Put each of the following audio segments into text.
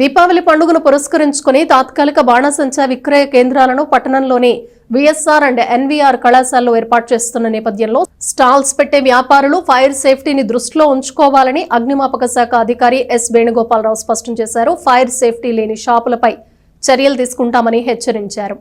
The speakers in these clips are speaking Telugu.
దీపావళి పండుగను పురస్కరించుకుని తాత్కాలిక బాణసంచా విక్రయ కేంద్రాలను పట్టణంలోని విఎస్ఆర్ అండ్ ఎన్వీఆర్ కళాశాలలో ఏర్పాటు చేస్తున్న నేపథ్యంలో స్టాల్స్ పెట్టే వ్యాపారులు ఫైర్ సేఫ్టీని దృష్టిలో ఉంచుకోవాలని అగ్నిమాపక శాఖ అధికారి ఎస్ వేణుగోపాలరావు స్పష్టం చేశారు. ఫైర్ సేఫ్టీ లేని షాపులపై చర్యలు తీసుకుంటామని హెచ్చరించారు.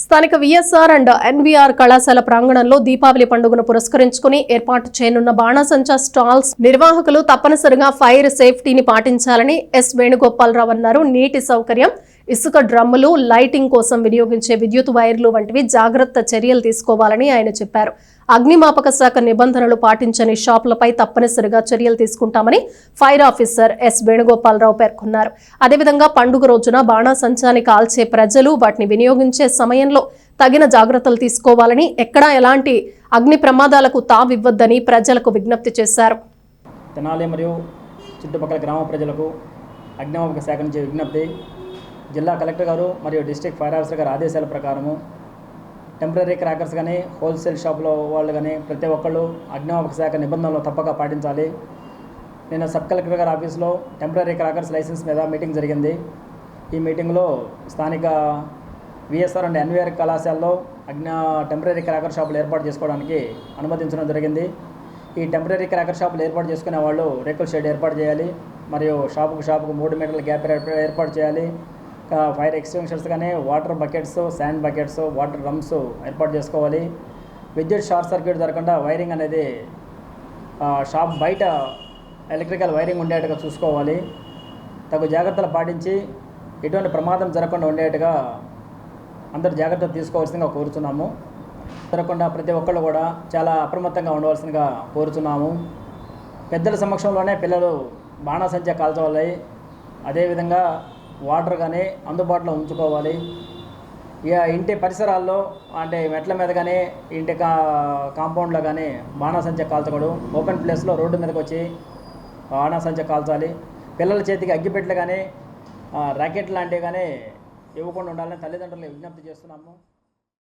స్థానిక విఎస్ఆర్ అండ్ ఎన్వీఆర్ కళాశాల ప్రాంగణంలో దీపావళి పండుగను పురస్కరించుకుని ఏర్పాటు చేయనున్న బాణాసంచా స్టాల్స్ నిర్వాహకులు తప్పనిసరిగా ఫైర్ సేఫ్టీని పాటించాలని ఎస్ వేణుగోపాలరావు అన్నారు. నీటి సౌకర్యం ఇసుక డ్రమ్ములు లైటింగ్ కోసం వినియోగించే విద్యుత్ వైర్లు వంటివి జాగ్రత్త చర్యలు తీసుకోవాలని ఆయన చెప్పారు. అగ్నిమాపక శాఖ నిబంధనలు పాటించని షాపులపై తప్పనిసరిగా చర్యలు తీసుకుంటామని ఫైర్ ఆఫీసర్ ఎస్ వేణుగోపాలరావు పేర్కొన్నారు. అదేవిధంగా పండుగ రోజున బాణాసంచాన్ని కాల్చే ప్రజలు వాటిని వినియోగించే సమయంలో తగిన జాగ్రత్తలు తీసుకోవాలని ఎక్కడా ఎలాంటి అగ్ని ప్రమాదాలకు తావివ్వద్దని ప్రజలకు విజ్ఞప్తి చేశారు. తెనాలి మరియు చుట్టుపక్కల గ్రామ ప్రజలకు అగ్నిమాపక శాఖ నుంచి విజ్ఞప్తి జిల్లా కలెక్టర్ గారు మరియు డిస్ట్రిక్ట్ ఫైర్ ఆఫీసర్ గారి ఆదేశాల ప్రకారము టెంపరీ క్రాకర్స్ కానీ హోల్సేల్ షాపులో వాళ్ళు కానీ ప్రతి ఒక్కళ్ళు అగ్నిమాపక శాఖ నిబంధనలు తప్పక పాటించాలి. నేను సబ్ కలెక్టర్ గారి ఆఫీస్లో టెంపరీ క్రాకర్స్ లైసెన్స్ మీద మీటింగ్ జరిగింది. ఈ మీటింగ్లో స్థానిక విఎస్ఆర్ అండ్ ఎన్వీఆర్ కళాశాలలో అగ్ని టెంపరీ క్రాకర్ షాపులు ఏర్పాటు చేసుకోవడానికి అనుమతించడం జరిగింది. ఈ టెంపరీ క్రాకర్ షాపులు ఏర్పాటు చేసుకునే వాళ్ళు రేకుల షెడ్ ఏర్పాటు చేయాలి. మరియు షాపుకు షాపుకు మూడు మీటర్ల గ్యాప్ ఏర్పాటు చేయాలి. ఫైర్ ఎక్స్టెన్షన్స్ కానీ water buckets sand buckets water drums ఏర్పాటు చేసుకోవాలి. విద్యుత్ షార్ట్ సర్క్యూట్ జరగకుండా వైరింగ్ అనేది షాప్ బయట ఎలక్ట్రికల్ వైరింగ్ ఉండేట్టుగా చూసుకోవాలి. తగు జాగ్రత్తలు పాటించి ఎటువంటి ప్రమాదం జరగకుండా ఉండేట్టుగా అందరు జాగ్రత్తలు తీసుకోవాల్సిందిగా కోరుతున్నాము జరగకుండా ప్రతి ఒక్కళ్ళు కూడా చాలా అప్రమత్తంగా ఉండవలసిందిగా కోరుతున్నాము పెద్దల సమక్షంలోనే పిల్లలు బాణాసంచ కాల్చవాలి. అదేవిధంగా వాటర్ కానీ అందుబాటులో ఉంచుకోవాలి. ఇక ఇంటి పరిసరాల్లో అంటే మెట్ల మీద కానీ ఇంటి కా కాంపౌండ్లో కానీ బాణాసంచ కాల్చకూడదు. ఓపెన్ ప్లేస్లో రోడ్డు మీదకి వచ్చి బాణాసంచ కాల్చాలి. పిల్లల చేతికి అగ్గిపెట్టెలు కానీ ర్యాకెట్ లాంటివి కానీ ఇవ్వకుండా ఉండాలని తల్లిదండ్రులు విజ్ఞప్తి చేస్తున్నాము.